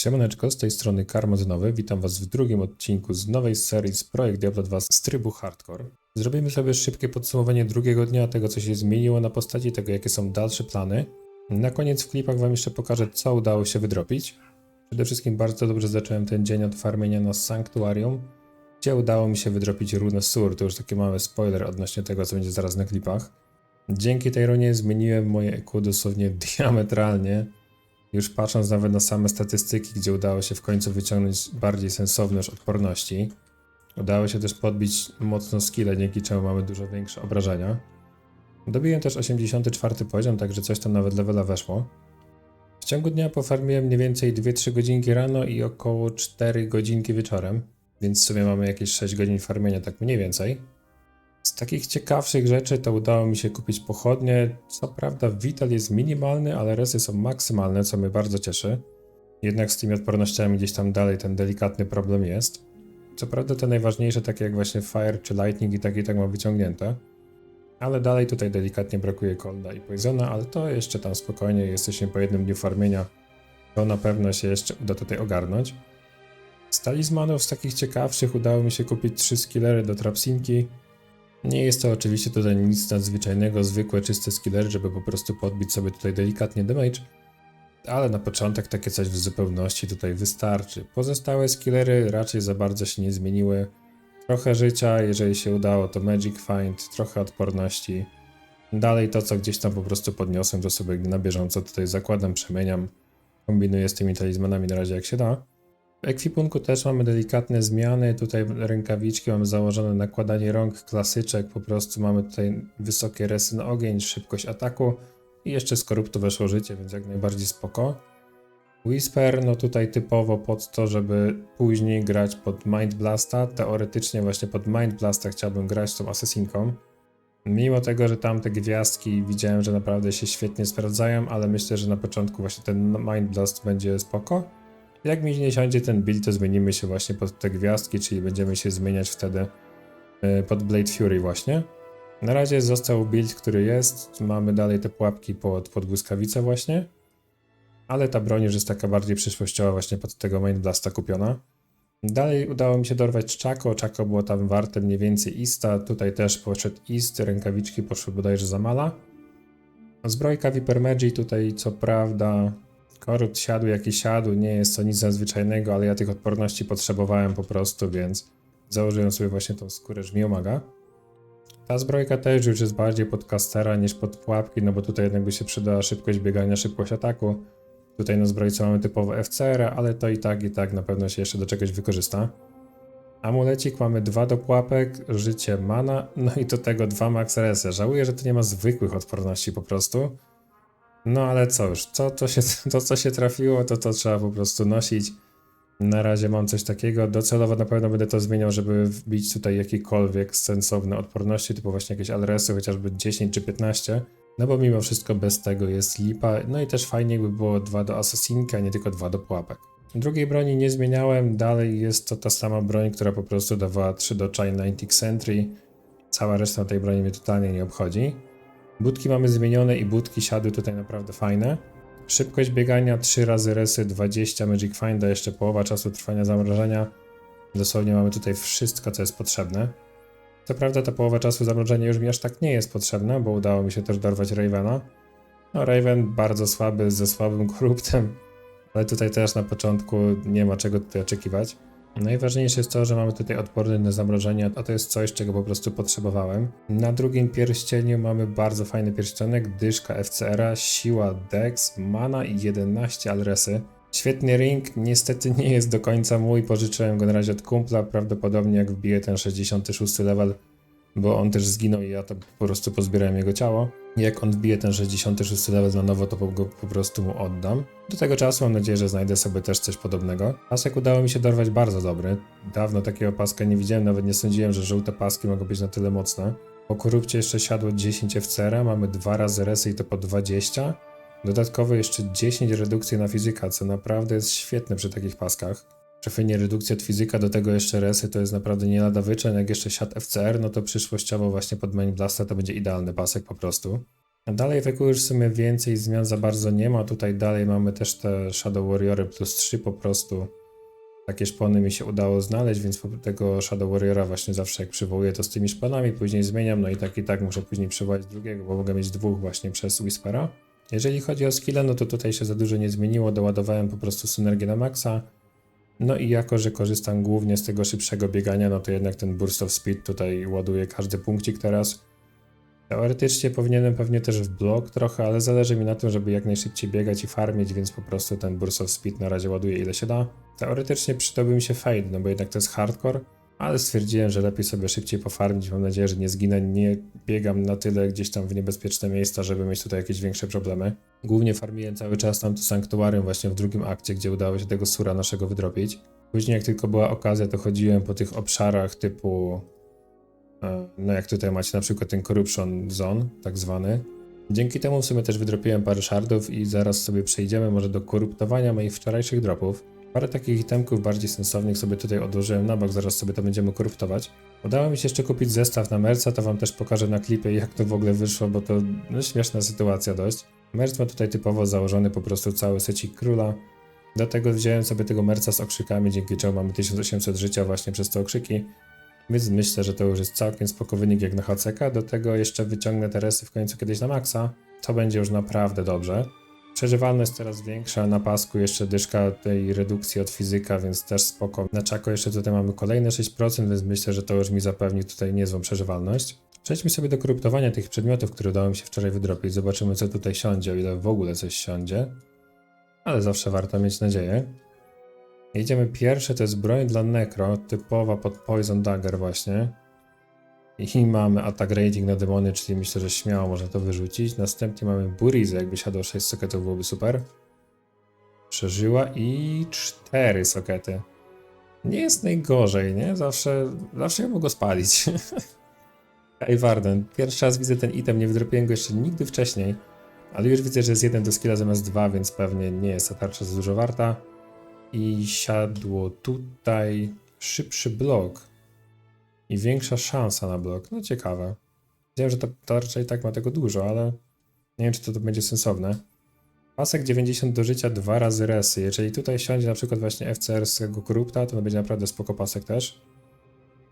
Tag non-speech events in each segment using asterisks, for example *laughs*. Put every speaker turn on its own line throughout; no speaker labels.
Siemaneczko, z tej strony Karmazynowy. Witam Was w drugim odcinku z nowej serii z Projekt Diablo 2 z trybu Hardcore. Zrobimy sobie szybkie podsumowanie drugiego dnia tego, co się zmieniło na postaci, tego, jakie są dalsze plany. Na koniec w klipach Wam jeszcze pokażę, co udało się wydropić. Przede wszystkim bardzo dobrze zacząłem ten dzień od farmienia na Sanctuarium, gdzie udało mi się wydropić runę Sur. To już taki mały spoiler odnośnie tego, co będzie zaraz na klipach. Dzięki tej runie zmieniłem moje EQ dosłownie *laughs* diametralnie. Już patrząc nawet na same statystyki, gdzie udało się w końcu wyciągnąć bardziej sensowność odporności, udało się też podbić mocno skille, dzięki czemu mamy dużo większe obrażenia. Dobiłem też 84 poziom, także coś tam nawet levela weszło. W ciągu dnia pofarmiłem mniej więcej 2-3 godzinki rano i około 4 godzinki wieczorem, więc w sumie mamy jakieś 6 godzin farmienia, tak mniej więcej. Z takich ciekawszych rzeczy to udało mi się kupić pochodnie. Co prawda Vital jest minimalny, ale resy są maksymalne, co mnie bardzo cieszy. Jednak z tymi odpornościami gdzieś tam dalej ten delikatny problem jest. Co prawda te najważniejsze, takie jak właśnie Fire czy Lightning i tak i tak mam wyciągnięte. Ale dalej tutaj delikatnie brakuje Colda i Poisona, ale to jeszcze tam spokojnie, jesteśmy po jednym dniu farmienia. To na pewno się jeszcze uda tutaj ogarnąć. Z talizmanów z takich ciekawszych udało mi się kupić trzy skillery do Trapsinki. Nie jest to oczywiście tutaj nic nadzwyczajnego, zwykłe czyste skillery, żeby po prostu podbić sobie tutaj delikatnie damage. Ale na początek takie coś w zupełności tutaj wystarczy. Pozostałe skillery raczej za bardzo się nie zmieniły. Trochę życia, jeżeli się udało to Magic Find, trochę odporności. Dalej to co gdzieś tam po prostu podniosłem, to sobie na bieżąco tutaj zakładam, przemieniam. Kombinuję z tymi talizmanami na razie jak się da. W ekwipunku też mamy delikatne zmiany. Tutaj rękawiczki mamy założone nakładanie rąk, klasyczek. Po prostu mamy tutaj wysokie resy na ogień, szybkość ataku i jeszcze z koruptu weszło życie, więc jak najbardziej spoko. Whisper, no tutaj typowo pod to, żeby później grać pod Mind Blasta. Teoretycznie właśnie pod Mind Blasta chciałbym grać tą asesinką. Mimo tego, że tam te gwiazdki widziałem, że naprawdę się świetnie sprawdzają, ale myślę, że na początku właśnie ten Mind Blast będzie spoko. Jak mi nie siądzie ten build, to zmienimy się właśnie pod te gwiazdki, czyli będziemy się zmieniać wtedy y, pod Blade Fury właśnie. Na razie został build, który jest. Mamy dalej te pułapki pod, pod właśnie. Ale ta broń już jest taka bardziej przyszłościowa właśnie pod tego Main Blasta kupiona. Dalej udało mi się dorwać Czako. Czako było tam warte mniej więcej Ista. Tutaj też poszedł Ist. Rękawiczki poszły bodajże za mala. Zbrojka Viper Magi tutaj co prawda Korut siadł jaki siadł, nie jest to nic nadzwyczajnego, ale ja tych odporności potrzebowałem po prostu, więc założyłem sobie właśnie tą skórę żmiomaga. Ta zbrojka też już jest bardziej pod castera niż pod pułapki, no bo tutaj jednak by się przydała szybkość biegania, szybkość ataku. Tutaj na zbrojce mamy typowo FCR, ale to i tak, i tak na pewno się jeszcze do czegoś wykorzysta. Amulecik mamy dwa do pułapek, życie mana, no i do tego dwa max resy. Żałuję, że tu nie ma zwykłych odporności po prostu. No ale co to, to, się, *laughs* to co się trafiło, to to trzeba po prostu nosić. Na razie mam coś takiego. Docelowo na pewno będę to zmieniał, żeby wbić tutaj jakiekolwiek sensowne odporności, typu właśnie jakieś adresy, chociażby 10 czy 15. No bo mimo wszystko bez tego jest lipa. No i też fajnie by było dwa do asesinka, a nie tylko dwa do pułapek. Drugiej broni nie zmieniałem, dalej jest to ta sama broń, która po prostu dawała 3 do China Sentry. Cała reszta tej broni mnie totalnie nie obchodzi. Budki mamy zmienione i budki siadły tutaj naprawdę fajne. Szybkość biegania 3 razy resy 20 Magic Finda, jeszcze połowa czasu trwania zamrożenia. Dosłownie mamy tutaj wszystko, co jest potrzebne. Co prawda ta połowa czasu zamrożenia już mi aż tak nie jest potrzebna, bo udało mi się też dorwać Ravena. No Raven bardzo słaby, ze słabym *laughs* koruptem, ale tutaj też na początku nie ma czego tutaj oczekiwać. Najważniejsze jest to, że mamy tutaj odporny na zamrożenie, a to jest coś, czego po prostu potrzebowałem. Na drugim pierścieniu mamy bardzo fajny pierścionek, dyszka FCR, siła Dex, mana i 11 adresy. Świetny ring, niestety nie jest do końca mój, pożyczyłem go na razie od kumpla, prawdopodobnie jak wbiję ten 66 level, bo on też zginął i ja to po prostu pozbierałem jego ciało. Jak on wbije ten 66 level na nowo, to go po prostu mu oddam. Do tego czasu mam nadzieję, że znajdę sobie też coś podobnego. Pasek udało mi się dorwać bardzo dobry. Dawno takiego paska nie widziałem, nawet nie sądziłem, że żółte paski mogą być na tyle mocne. Po korupcie jeszcze siadło 10 FCR, mamy dwa razy resy i to po 20. Dodatkowo jeszcze 10 redukcji na fizyka, co naprawdę jest świetne przy takich paskach. Trafienie redukcji od fizyka, do tego jeszcze resy, to jest naprawdę nie lada wyczyn. Jak jeszcze siat FCR, no to przyszłościowo właśnie pod main blasta to będzie idealny pasek po prostu. A dalej Eku już w sumie więcej zmian za bardzo nie ma. Tutaj dalej mamy też te Shadow Warriory plus 3 po prostu. Takie szpony mi się udało znaleźć, więc tego Shadow Warriora właśnie zawsze jak przywołuję to z tymi szponami, później zmieniam, no i tak i tak muszę później przywołać drugiego, bo mogę mieć dwóch właśnie przez Whispera. Jeżeli chodzi o skille, no to tutaj się za dużo nie zmieniło, doładowałem po prostu synergię na maksa. No i jako, że korzystam głównie z tego szybszego biegania, no to jednak ten Burst of Speed tutaj ładuje każdy punkcik teraz. Teoretycznie powinienem pewnie też w blok trochę, ale zależy mi na tym, żeby jak najszybciej biegać i farmić, więc po prostu ten Burst of Speed na razie ładuję ile się da. Teoretycznie przydałby mi się fade, no bo jednak to jest hardcore, ale stwierdziłem, że lepiej sobie szybciej pofarmić. Mam nadzieję, że nie zginę, nie biegam na tyle gdzieś tam w niebezpieczne miejsca, żeby mieć tutaj jakieś większe problemy. Głównie farmiłem cały czas tam to sanktuarium właśnie w drugim akcie, gdzie udało się tego sura naszego wydropić. Później jak tylko była okazja, to chodziłem po tych obszarach typu E, No jak tutaj macie na przykład ten Corruption Zone, tak zwany. Dzięki temu w sumie też wydropiłem parę shardów i zaraz sobie przejdziemy może do koruptowania moich wczorajszych dropów. Parę takich itemków bardziej sensownych sobie tutaj odłożyłem na bok, zaraz sobie to będziemy koruptować. Udało mi się jeszcze kupić zestaw na Merca, to wam też pokażę na klipie jak to w ogóle wyszło, bo to no, śmieszna sytuacja dość. Merc ma tutaj typowo założony po prostu cały secik króla. Do tego wziąłem sobie tego Merca z okrzykami, dzięki czemu mamy 1800 życia właśnie przez te okrzyki. Więc myślę, że to już jest całkiem spoko wynik jak na HCK. Do tego jeszcze wyciągnę te resy w końcu kiedyś na maksa. To będzie już naprawdę dobrze. Przeżywalność coraz większa, na pasku jeszcze dyszka tej redukcji od fizyka, więc też spoko. Na czako jeszcze tutaj mamy kolejne 6%, więc myślę, że to już mi zapewni tutaj niezłą przeżywalność. Przejdźmy sobie do koruptowania tych przedmiotów, które udało mi się wczoraj wydropić. Zobaczymy co tutaj siądzie, o ile w ogóle coś siądzie. Ale zawsze warto mieć nadzieję. Jedziemy pierwsze, to jest broń dla Necro, typowa pod Poison Dagger właśnie. I mamy attack rating na demony, czyli myślę, że śmiało można to wyrzucić. Następnie mamy Burizę, jakby siadło 6 soketów byłoby super. Przeżyła i 4 sokety. Nie jest najgorzej, nie? Zawsze, zawsze ją mogło spalić. *laughs* Hej Warden, pierwszy raz widzę ten item, nie wydropiłem go jeszcze nigdy wcześniej. Ale już widzę, że jest jeden do skilla zamiast dwa, więc pewnie nie jest ta tarcza za dużo warta. I siadło tutaj szybszy blok. I większa szansa na blok. No ciekawe. Wiem, że ta tarcza i tak ma tego dużo, ale nie wiem, czy to, to będzie sensowne. Pasek 90 do życia, dwa razy resy. Jeżeli tutaj siądzie na przykład właśnie FCR z tego korupta, to będzie naprawdę spoko pasek też.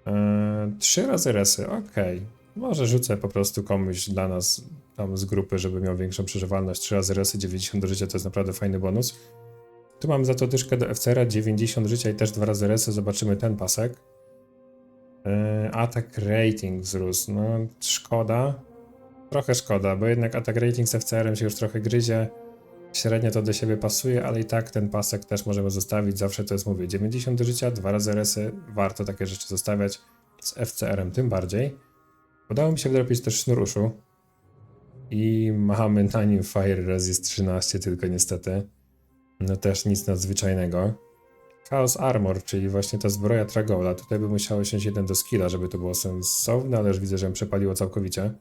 Eee, trzy razy resy, okej. Może rzucę po prostu komuś dla nas tam z grupy, żeby miał większą przeżywalność. Trzy razy resy, 90 do życia to jest naprawdę fajny bonus. Tu mam za to dyszkę do FCR, 90 życia i też dwa razy resy. Zobaczymy ten pasek. Yy, attack rating wzrósł. No, szkoda. Trochę szkoda, bo jednak attack rating z FCR-em się już trochę gryzie. Średnio to do siebie pasuje, ale i tak ten pasek też możemy zostawić. Zawsze to jest, mówię, 90 do życia, dwa razy resy. Warto takie rzeczy zostawiać. Z FCR-em tym bardziej. Udało mi się wydropić też sznuruszu. I mamy na nim Fire Resist 13, tylko niestety. No też nic nadzwyczajnego. Chaos Armor, czyli właśnie ta zbroja Tragola. Tutaj by musiało się jeden do skilla, żeby to było sensowne, ale już widzę, że ją przepaliło całkowicie.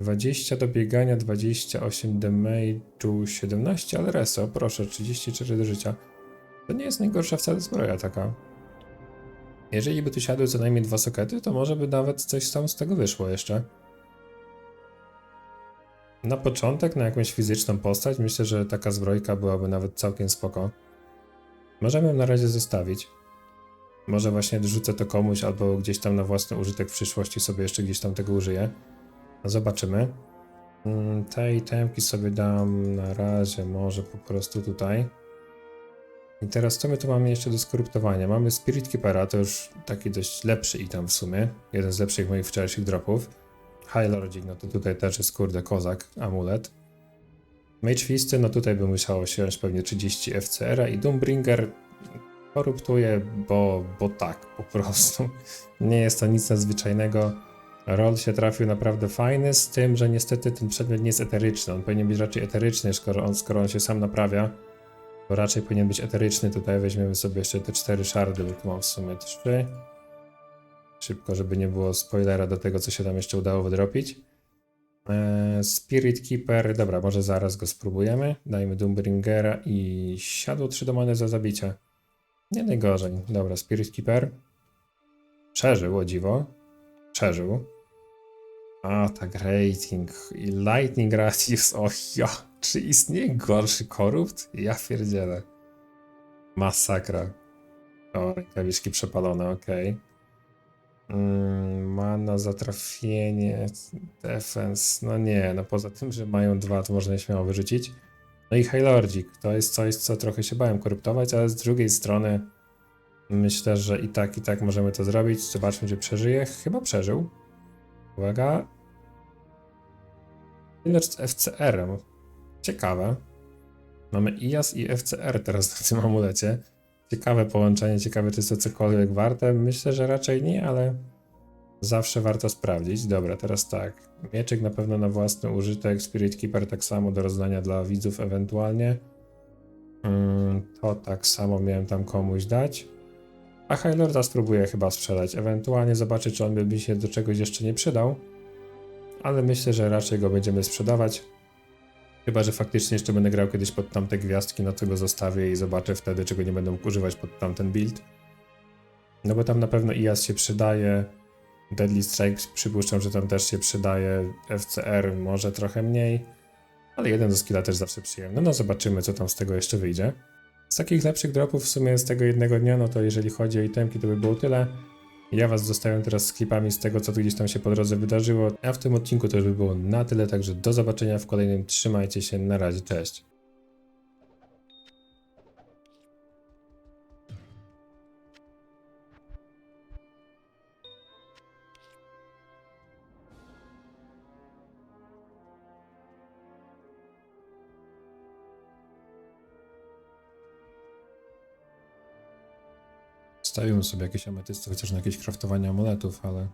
20 do biegania, 28 damage'u, 17, ale reso, proszę, 34 do życia. To nie jest najgorsza wcale zbroja taka. Jeżeli by tu siadły co najmniej dwa sokety, to może by nawet coś tam z tego wyszło jeszcze. Na początek, na jakąś fizyczną postać, myślę, że taka zbrojka byłaby nawet całkiem spoko. Możemy na razie zostawić. Może właśnie rzucę to komuś, albo gdzieś tam na własny użytek w przyszłości sobie jeszcze gdzieś tam tego użyję. Zobaczymy. Mm, Te itemki sobie dam na razie może po prostu tutaj. I teraz co my tu mamy jeszcze do skoruptowania? Mamy Spirit Keepera, to już taki dość lepszy item w sumie. Jeden z lepszych moich wczorajszych dropów. High Lordzik, no to tutaj też jest kurde kozak, amulet. Mage Fisty, no tutaj by musiało siąść pewnie 30 FCR-a i Doombringer koruptuje, bo, bo tak, po prostu. Nie jest to nic nadzwyczajnego. Roll się trafił naprawdę fajny, z tym, że niestety ten przedmiot nie jest eteryczny. On powinien być raczej eteryczny, skoro on, skoro on się sam naprawia. To raczej powinien być eteryczny. Tutaj weźmiemy sobie jeszcze te cztery szardy, bo tu mam w sumie trzy. Szybko, żeby nie było spoilera do tego, co się tam jeszcze udało wydropić. Eee, Spirit Keeper, dobra, może zaraz go spróbujemy. Dajmy Doombringera i siadło trzy domany za zabicie. Nie najgorzej. Dobra, Spirit Keeper. Przeżył, o dziwo. Przeżył. A, tak, rating i lightning radius. O ja, czy istnieje gorszy korupt? Ja pierdzielę. Masakra. O, rękawiczki przepalone, okej. Mm, mana za trafienie, defense, no nie, no poza tym, że mają dwa, to można śmiało wyrzucić. No i High Lordzik, to jest coś, co trochę się bałem koruptować, ale z drugiej strony myślę, że i tak, i tak możemy to zrobić. Zobaczmy, czy przeżyje. Chyba przeżył. Uwaga. Lecz z FCR-em. Ciekawe. Mamy IAS i FCR teraz na tym amulecie. Ciekawe połączenie, ciekawe czy jest to cokolwiek warte. Myślę, że raczej nie, ale zawsze warto sprawdzić. Dobra, teraz tak. Mieczyk na pewno na własny użytek, Spirit Keeper tak samo do rozdania dla widzów ewentualnie. Mm, to tak samo miałem tam komuś dać. A High Lorda spróbuję chyba sprzedać. Ewentualnie zobaczę, czy on by mi się do czegoś jeszcze nie przydał. Ale myślę, że raczej go będziemy sprzedawać. Chyba, że faktycznie jeszcze będę grał kiedyś pod tamte gwiazdki, no to go zostawię i zobaczę wtedy, czego nie będę mógł używać pod tamten build. No bo tam na pewno IAS się przydaje. Deadly Strike przypuszczam, że tam też się przydaje. FCR może trochę mniej. Ale jeden do skilla też zawsze przyjemny. No zobaczymy, co tam z tego jeszcze wyjdzie. Z takich lepszych dropów w sumie z tego jednego dnia, no to jeżeli chodzi o itemki, to by było tyle. Ja was zostawiam teraz z klipami z tego, co gdzieś tam się po drodze wydarzyło, a w tym odcinku to już by było na tyle, także do zobaczenia w kolejnym. Trzymajcie się, na razie, cześć. Stawiłem sobie jakieś ametysty, chociaż na jakieś kraftowanie amuletów, ale...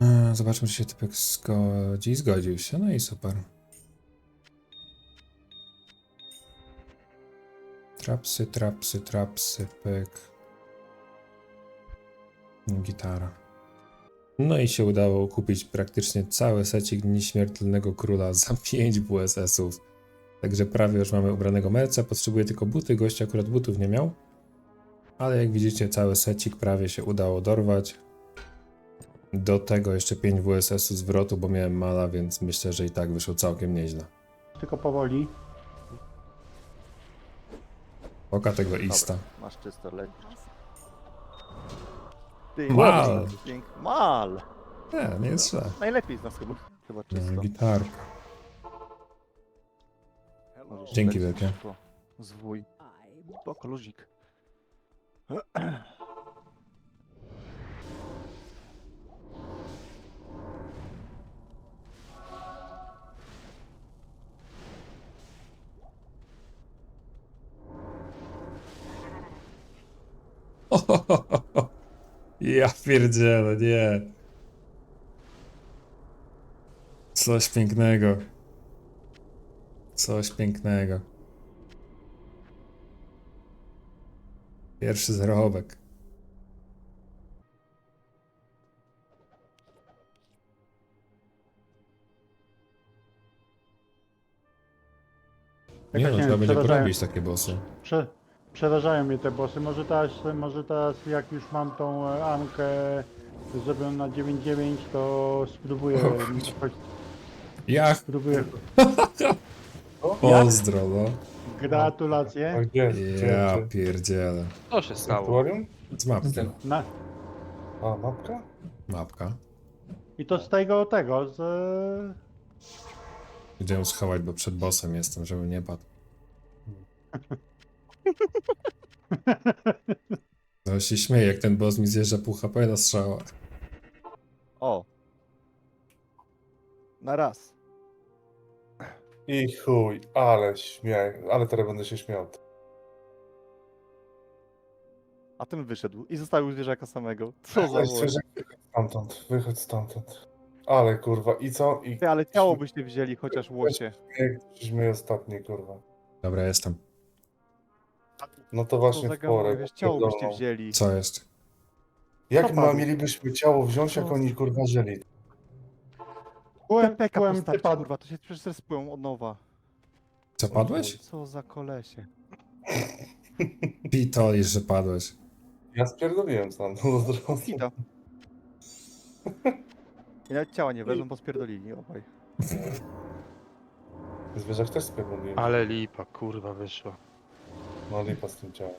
E, Zobaczmy, czy się typek zgodzi. Zgodził się, no i super. Trapsy, trapsy, trapsy, pyk. Gitara. No i się udało kupić praktycznie cały secik Nieśmiertelnego Króla za *laughs* 5 WSS-ów. Także prawie już mamy ubranego merca, potrzebuję tylko buty, gość akurat butów nie miał. Ale jak widzicie, cały secik prawie się udało dorwać. Do tego jeszcze 5 WSS-u zwrotu, bo miałem mala, więc myślę, że i tak wyszło całkiem nieźle.
Tylko powoli.
Oka tego ista.
Masz czysto, lecisz. Ty,
Mal.
ładny dźwięk. Mal!
Nie, nie jest źle.
Najlepiej z nas chyba, chyba czysto.
Gitarka.
Możesz
Dzięki
lecieć
wielkie.
szybko. Zwój. Spoko, luzik. *laughs*
Ja pierdzielę, nie. Coś pięknego. Coś pięknego. Pierwszy zarobek. Nie
Jakoś
no,
nie
trzeba
wiem,
będzie
przeważają-
porobić takie bossy.
Prze, przerażają mnie te bossy. Może teraz, może teraz jak już mam tą e, Ankę zrobioną na 9.9, to spróbuję.
O,
choć
Ja
spróbuję. *laughs*
pozdro, no.
Gratulacje.
A gdzie?
Ja
Gdzie?
pierdzielę.
Co się stało?
Aktuarium?
Z mapki.
Na,
A, mapka?
Mapka.
I to z tego, tego, z...
Idę ją schować, bo przed bossem jestem, żeby nie padł. No się śmieje, jak ten boss mi zjeżdża pół HP na strzała.
O! Na raz.
I chuj, ale śmiech, ale teraz będę się śmiał.
A ten wyszedł i zostawił zwierzaka samego. Co za
zwierzę, Wychodź stamtąd, wychodź stamtąd. Ale kurwa, i co? I
Ty, ale ciało byście wzięli, chociaż łosie.
śmiech ostatni, kurwa.
Dobra, jestem.
No to
Co
właśnie
za
w porę.
wiesz, ciało byście wzięli.
Co jest?
Jak
Co
ma, mielibyśmy ciało wziąć, jak
Co?
oni kurwa żyli?
Byłem,
TPK
byłem, ty
postawcie,
padł.
kurwa, to się przecież zespują od nowa.
Co, padłeś?
Co za kolesie. *laughs*
Pitolisz, że padłeś.
Ja spierdoliłem sam, no drodzy.
Ida. I nawet ciała nie wezmą, bo spierdolili obaj.
Zwierzak też spierdoliłem.
Ale lipa, kurwa, wyszła.
No lipa z tym ciałem.